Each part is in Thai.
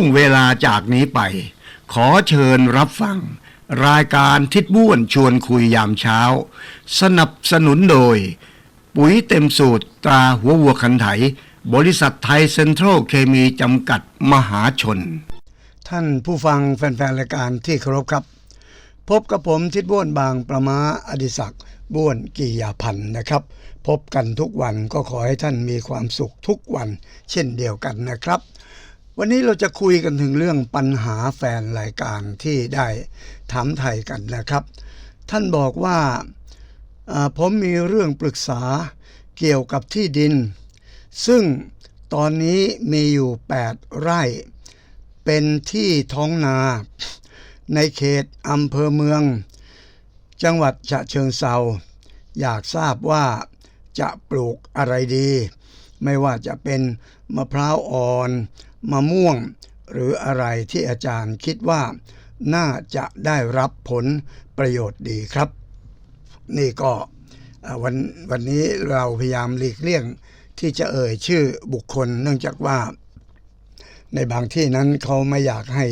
งเวลาจากนี้ไป ขอเชิญรับฟัง รายการทิดบ้วนชวนคุยยามเช้า สนับสนุนโดย ปุ๋ยเต็มสูตรตราหัววัวคันไถ บริษัทไทยเซ็นทรัลเคมีจำกัดมหาชน ท่านผู้ฟังแฟนๆรายการที่เคารพครับ พบกับผมทิดบ้วนบางประมาอดิศักดิ์บ้วนกิยาพันธ์นะครับ พบกันทุกวันก็ขอให้ท่านมีความสุขทุกวัน เช่นเดียวกันนะครับ วันนี้เราจะคุยกันถึงเรื่องปัญหาแฟนรายการที่ได้ถามไทยกันนะครับ ท่านบอกว่าผมมีเรื่องปรึกษาเกี่ยวกับที่ดิน ซึ่งตอนนี้มีอยู่ 8 ไร่ เป็นที่ท้องนา ในเขตอำเภอเมือง จังหวัดฉะเชิงเซาอยากทราบว่าจะปลูกอะไรดี ไม่ว่าจะเป็นมะพร้าวอ่อน มะม่วง หรืออะไรที่อาจารย์คิดว่า น่าจะได้รับผลประโยชน์ดีครับ นี่ก็วันวันนี้เราพยายามหลีกเลี่ยงที่จะเอ่ยชื่อบุคคล เนื่องจากว่า ในบางที่นั้นเขาไม่อยากให้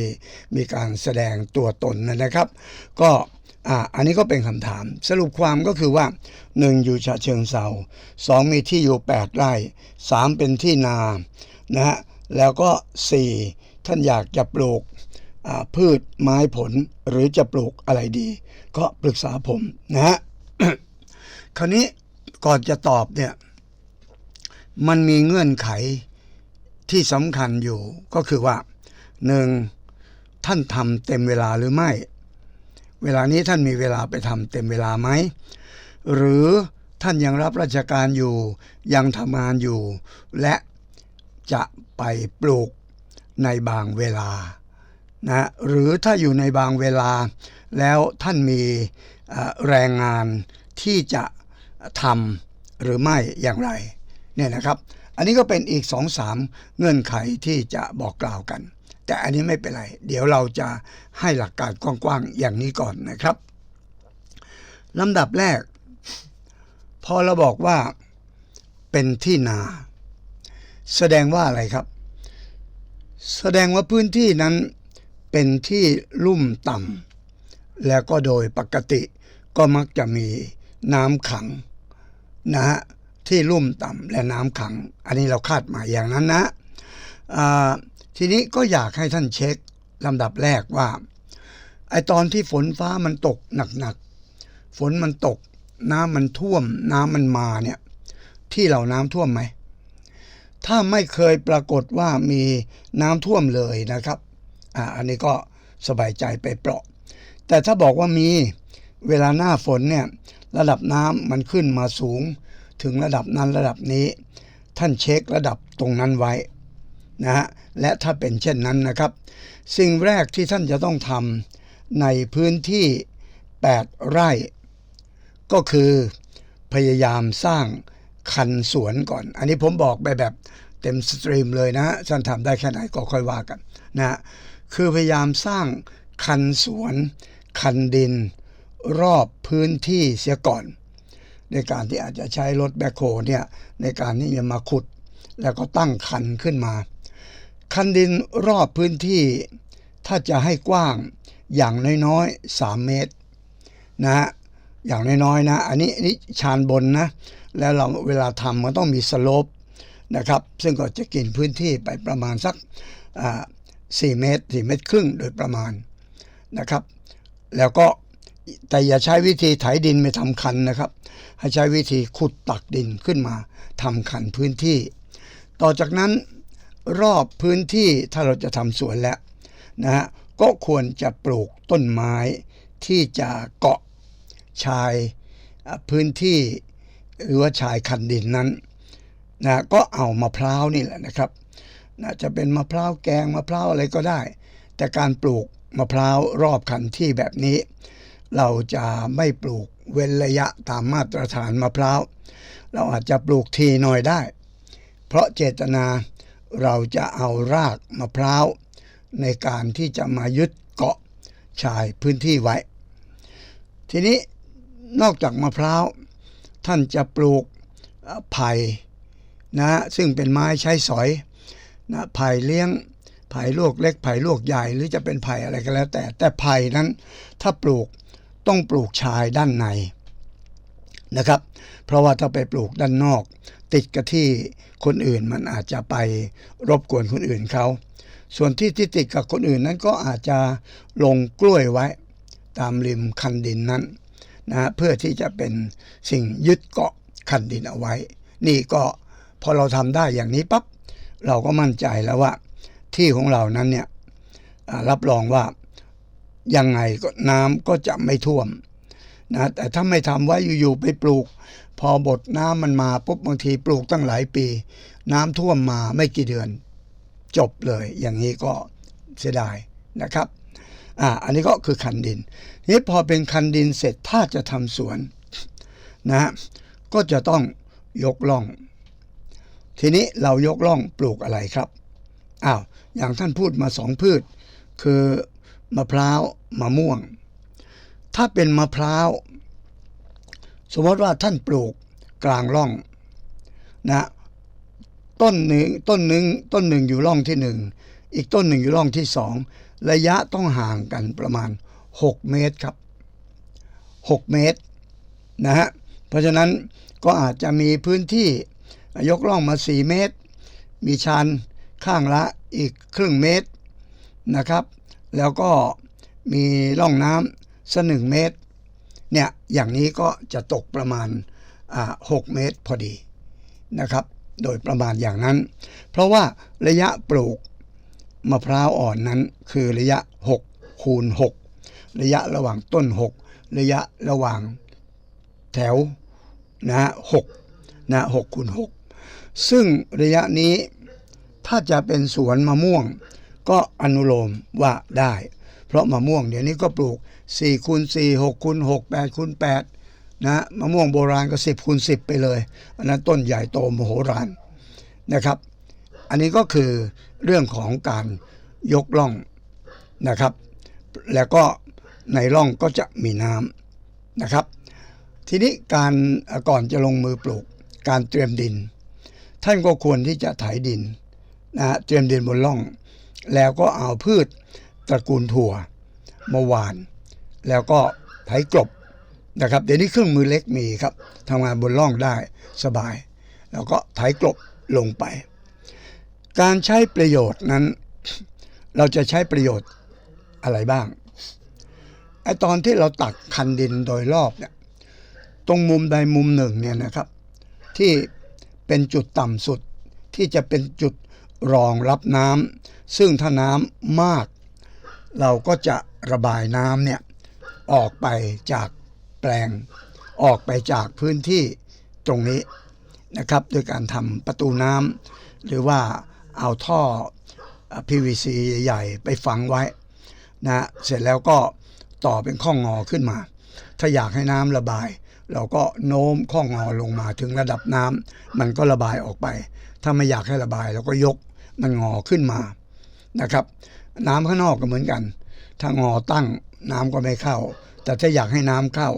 มีการแสดงตัวตนนะครับ ก็อ,อันนี้ก็เป็นคำถาม สรุปความก็คือว่า 1. อยู่ฉะเชิงเซา 2 มีที่อยู่ 8 ไร่ 3 เป็นที่นานะฮะ แล้วก็ 4 ท่านอยากจะปลูกพืชไม้ผลหรือจะปลูกอะไรดี ก็ปรึกษาผมนะฮะคราวนี้ก่อนจะตอบเนี่ย มันมีเงื่อนไขที่สำคัญอยู่ก็คือว่าหนึ่งท่านทำเต็มเวลาหรือไม่ เวลานี้ท่านมีเวลาไปทำเต็มเวลาไหม หรือท่านยังรับราชการอยู่ยังทำงานอยู่ และ จะไปปลูกในบางเวลานะหรือถ้าอยู่ในบางเวลา แล้วท่านมีแรงงานที่จะทำหรือไม่อย่างไรเนี่ยนะครับ อันนี้ก็เป็นอีกสองสามเงื่อนไขที่จะบอกกล่าวกัน แต่อันนี้ไม่เป็นไร เดี๋ยวเราจะให้หลักการกว้างๆอย่างนี้ก่อนนะครับลำดับแรก พอเราบอกว่าเป็นที่นา แสดงว่าอะไรครับ แสดงว่าพื้นที่นั้นเป็นที่ลุ่มต่ำแล้วก็โดยปกติก็มักจะมีน้ำขังนะฮะที่ลุ่มต่ำและน้ำขัง อันนี้เราคาดหมายอย่างนั้นนะทีนี้ก็อยากให้ท่านเช็คลำดับแรกว่าไอตอนที่ฝนฟ้ามันตกหนักๆฝนมันตก น้ำมันท่วม น้ำมันมาเนี่ย ที่เราน้ำท่วมไหม ถ้าไม่เคยปรากฏว่ามีน้ำท่วมเลยนะครับอ่าอันนี้ก็สบายใจไปเปราะ แต่ถ้าบอกว่ามีเวลาหน้าฝนเนี่ยระดับน้ำมันขึ้นมาสูง ถึงระดับนั้นระดับนี้ ท่านเช็คระดับตรงนั้นไว้นะฮะและถ้าเป็นเช่นนั้นนะครับ สิ่งแรกที่ท่านจะต้องทำในพื้นที่ 8 ไร่ ก็คือพยายามสร้าง คันสวนก่อน อันนี้ผมบอกไปแบบเต็มสตรีมเลยนะฮะท่านทำได้แค่ไหนก็ค่อยว่ากันนะฮะคือพยายามสร้างคันสวน คันดิน รอบพื้นที่เสียก่อน ในการที่อาจจะใช้รถแบคโฮเนี่ยในการที่จะมาขุด แล้วก็ตั้งคันขึ้นมา คันดินรอบพื้นที่ถ้าจะให้กว้างอย่างน้อยๆ 3 เมตรนะฮะ อย่างน้อยๆนะ อันนี้อันนี้ชานบนนะ แล้วเราเวลาทำมันต้องมีสโลปนะครับ ซึ่งก็จะกินพื้นที่ไปประมาณสักอ่า4เมตร4เมตรครึ่งโดยประมาณนะครับ แล้วก็แต่อย่าใช้วิธีไถดินไปทำคันนะครับ ให้ใช้วิธีขุดตักดินขึ้นมาทำคันพื้นที่ ต่อจากนั้นรอบพื้นที่ถ้าเราจะทำสวนแล้วนะฮะก็ควรจะปลูกต้นไม้ที่จะเกาะ ชายพื้นที่หรือว่าชายคันดินนั้นนะก็เอามะพร้าวนี่แหละนะครับนะจะเป็นมะพร้าวแกงมะพร้าวอะไรก็ได้ แต่การปลูกมะพร้าวรอบคันที่แบบนี้ เราจะไม่ปลูกเว้นระยะตามมาตรฐานมะพร้าวเราอาจจะปลูกทีหน่อยได้ เพราะเจตนาเราจะเอารากมะพร้าวในการที่จะมายึดเกาะชายพื้นที่ไว้ ทีนี้ นอกจากมะพร้าว ท่านจะปลูกไผ่นะซึ่งเป็นไม้ใช้สอยนะไผ่เลี้ยงไผ่ลวกเล็กไผ่ลวกใหญ่หรือจะเป็นไผ่อะไรก็แล้ว แต่ แต่ไผ่นั้นถ้าปลูกต้องปลูกชายด้านในนะครับ เพราะว่าถ้าไปปลูกด้านนอก ติดกับที่คนอื่นมันอาจจะไปรบกวนคนอื่นเขาส่วนที่ที่ติดกับคนอื่นนั้นก็อาจจะลงกล้วยไว้ ตามริมคันดินนั้น นะเพื่อที่จะเป็นสิ่งยึดเกาะคันดินเอาไว้ นี่ก็พอเราทำได้อย่างนี้ปั๊บเราก็มั่นใจแล้วว่า ที่ของเรานั้นเนี่ยรับรองว่ายังไงก็น้ำก็จะไม่ท่วมนะแต่ถ้าไม่ทำไว้อยู่ๆไปปลูก พอบทน้ำมันมาปุ๊บบางทีปลูกตั้งหลายปี น้ำท่วมมาไม่กี่เดือน จบเลยอย่างนี้ก็เสียดายนะครับ อ่าอันนี้ก็คือคันดินนี้พอเป็นคันดินเสร็จถ้าจะทำสวนนะฮะก็จะต้องยกล่อง ทีนี้เรายกล่องปลูกอะไรครับอ้าวอย่างท่านพูดมาสองพืช คือมะพร้าวมะม่วง ถ้าเป็นมะพร้าวสมมติว่าท่านปลูกกลางร่องนะต้นหนึ่งต้นหนึ่งต้นหนึ่งอยู่ร่องที่หนึ่ง อีกต้นหนึ่งอยู่ร่องที่สองระยะต้องห่างกันประมาณ 6 เมตรครับ 6 เมตรนะฮะเพราะฉะนั้นก็อาจจะมีพื้นที่ยกร่องมา 4 เมตร มีชันข้างละอีกครึ่งเมตรนะครับ แล้วก็มีร่องน้ำสักหนึ่งเมตรเนี่ยอย่างนี้ก็จะตกประมาณอ่า6เมตรพอดีนะครับ โดยประมาณอย่างนั้น เพราะว่าระยะปลูก มะพร้าวอ่อนนั้นคือระยะ 6 คูณ 6 ระยะระหว่างต้น 6 ระยะระหว่างแถวนะฮะ6นะ6คูณ6ซึ่งระยะนี้ถ้าจะเป็นสวนมะม่วง ก็อนุโลมว่าได้ เพราะมะม่วงเดี๋ยวนี้ก็ปลูก4คูณ4 6คูณ6 8คูณ8นะมะม่วงโบราณก็ 10คูณ10 ไปเลย อันนั้นต้นใหญ่โตมโหฬารนะครับ อันนี้ก็คือเรื่องของการยกล่องนะครับ แล้วก็ในร่องก็จะมีน้ำนะครับ ทีนี้การก่อนจะลงมือปลูก การเตรียมดิน ท่านก็ควรที่จะไถดินนะฮะเตรียมดินบนร่อง แล้วก็เอาพืชตระกูลถั่วมาหวาน แล้วก็ไถกลบนะครับเดี๋ยวนี้เครื่องมือเล็กมีครับทำงานบนร่องได้สบาย แล้วก็ไถกลบลงไป การใช้ประโยชน์นั้น เราจะใช้ประโยชน์อะไรบ้างไอตอนที่เราตักคันดินโดยรอบเนี่ยตรงมุมใดมุมหนึ่งเนี่ยนะครับ ที่เป็นจุดต่ำสุดที่จะเป็นจุดรองรับน้ำซึ่งถ้าน้ำมาก เราก็จะระบายน้ำเนี่ยออกไปจากแปลง ออกไปจากพื้นที่ตรงนี้นะครับ โดยการทำประตูน้ำหรือว่า เอาท่อ PVC ใหญ่ไปฝังไว้นะเสร็จแล้วก็ต่อเป็นข้องงอขึ้นมา ถ้าอยากให้น้ำระบาย เราก็โน้มข้องงอลงมาถึงระดับน้ำมันก็ระบายออกไป ถ้าไม่อยากให้ระบายเราก็ยกมันงอขึ้นมานะครับ น้ำข้างนอกก็เหมือนกัน ถ้างอตั้งน้ำก็ไม่เข้า แต่ถ้าอยากให้น้ำเข้า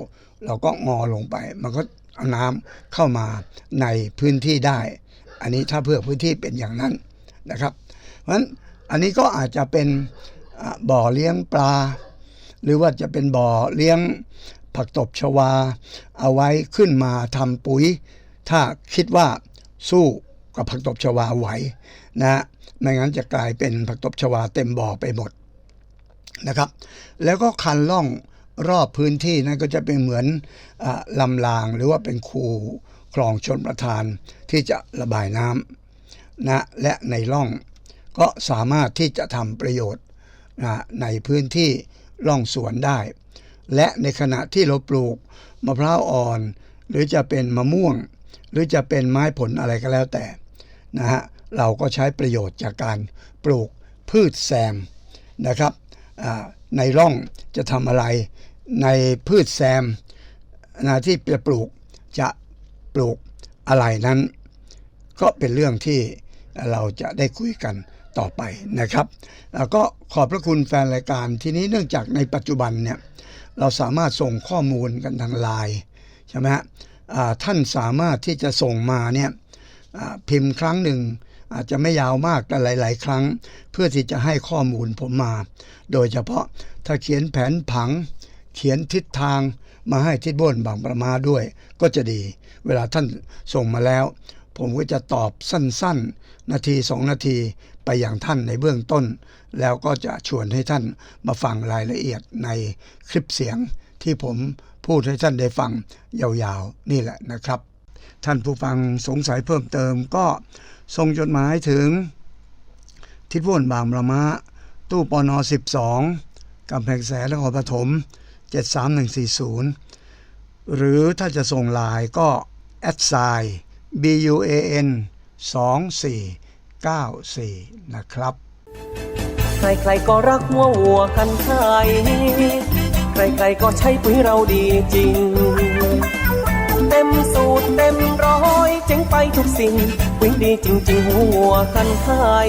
เราก็งอลงไป มันก็เอาน้ำเข้ามาในพื้นที่ได้ อันนี้ถ้าเพื่อพื้นที่เป็นอย่างนั้น นะครับ เพราะฉะนั้นอันนี้ก็อาจจะเป็นบ่อเลี้ยงปลา หรือว่าจะเป็นบ่อเลี้ยงผักตบชวา เอาไว้ขึ้นมาทำปุ๋ย ถ้าคิดว่าสู้กับผักตบชวาไหวนะไม่งั้นจะกลายเป็นผักตบชวาเต็มบ่อไปหมดนะครับ แล้วก็คันล่องรอบพื้นที่นั้นก็จะเป็นเหมือนอลำรางหรือว่าเป็นคูคลองชนประทานที่จะระบายน้ำ นะและในร่อง ก็สามารถที่จะทำประโยชน์นะในพื้นที่ร่องสวนได้ และในขณะที่เราปลูกมะพร้าวอ่อน หรือจะเป็นมะม่วง หรือจะเป็นไม้ผลอะไรก็แล้วแต่นะฮะเราก็ใช้ประโยชน์จากการปลูกพืชแซมนะครับในร่องจะทำอะไรในพืชแซมนะที่จะปลูกจะปลูกอะไรนั้น ก็เป็นเรื่องที่ เราจะได้คุยกันต่อไปนะครับ แล้วก็ขอบพระคุณแฟนรายการทีนี้เนื่องจากในปัจจุบันเนี่ยเราสามารถส่งข้อมูลกันทางไลน์ใช่ไหมฮะท่านสามารถที่จะส่งมาเนี่ยพิมพ์ครั้งหนึ่งอาจจะไม่ยาวมากแต่หลาย ๆ ครั้ง เพื่อที่จะให้ข้อมูลผมมา โดยเฉพาะถ้าเขียนแผนผัง เขียนทิศทางมาให้ทิศบนบางประมาด้วย ก็จะดี เวลาท่านส่งมาแล้ว ผมก็จะตอบสั้นๆ นาทีสองนาทีไปอย่างท่านในเบื้องต้น แล้วก็จะชวนให้ท่านมาฟังรายละเอียดในคลิปเสียงที่ผมพูดให้ท่านได้ฟังยาวๆ นี่แหละนะครับ ท่านผู้ฟังสงสัยเพิ่มเติมก็ส่งจดหมายถึง ทิศวนบางประมาตู้ปน12กำแพงแสนนครปฐม73140 หรือถ้าจะส่งลน์ก็แอดไซน์ BUAN 2494 นะครับ ใครๆก็รักหัววัวกันไทยใครๆก็ใช้ปุ๋ยเราดีจริง เต็มสูตรเต็มร้อยเจ๋งไปทุกสิ่งปุ๋ยดีจริง ๆ หัววัวกันไทย